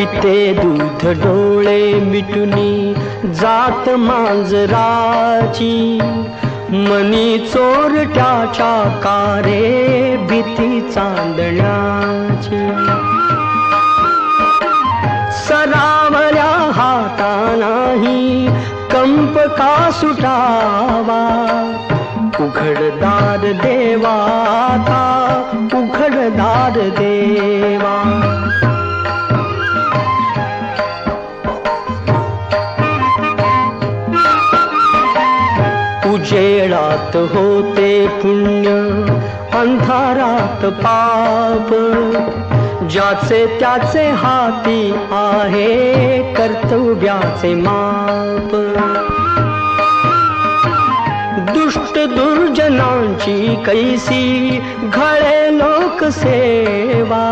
पिते दूध डोळे मिटुनी जात मांजराची. मनी चोरट्याच्या कारे भीती चांदण्याची. सरावल्या हातानाही कंप का सुटावा? उघडदार देवाता उघडदार देवा शेळात होते पुण्य अंधारात पाप. ज्याचे त्याचे हाती आहे कर्तव्याचे माप. दुष्ट दुर्जनांची कैसी घळे लोकसेवा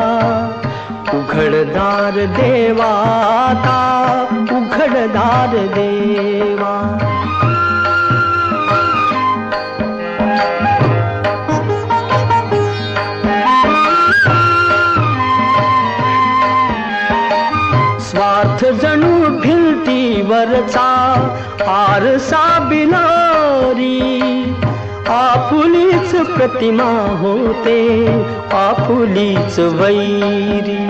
उघडदार देवाता उघडदार देवा. स्वार्थ जणू भिंतीवरचा आरसा बिलारी. आपुलीच प्रतिमा होते आपुलीच वैरी.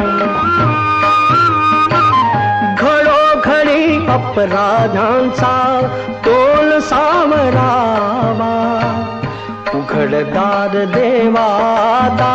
घडोघडी अपराधांचा तोल सावरावा. उघडदार देवादा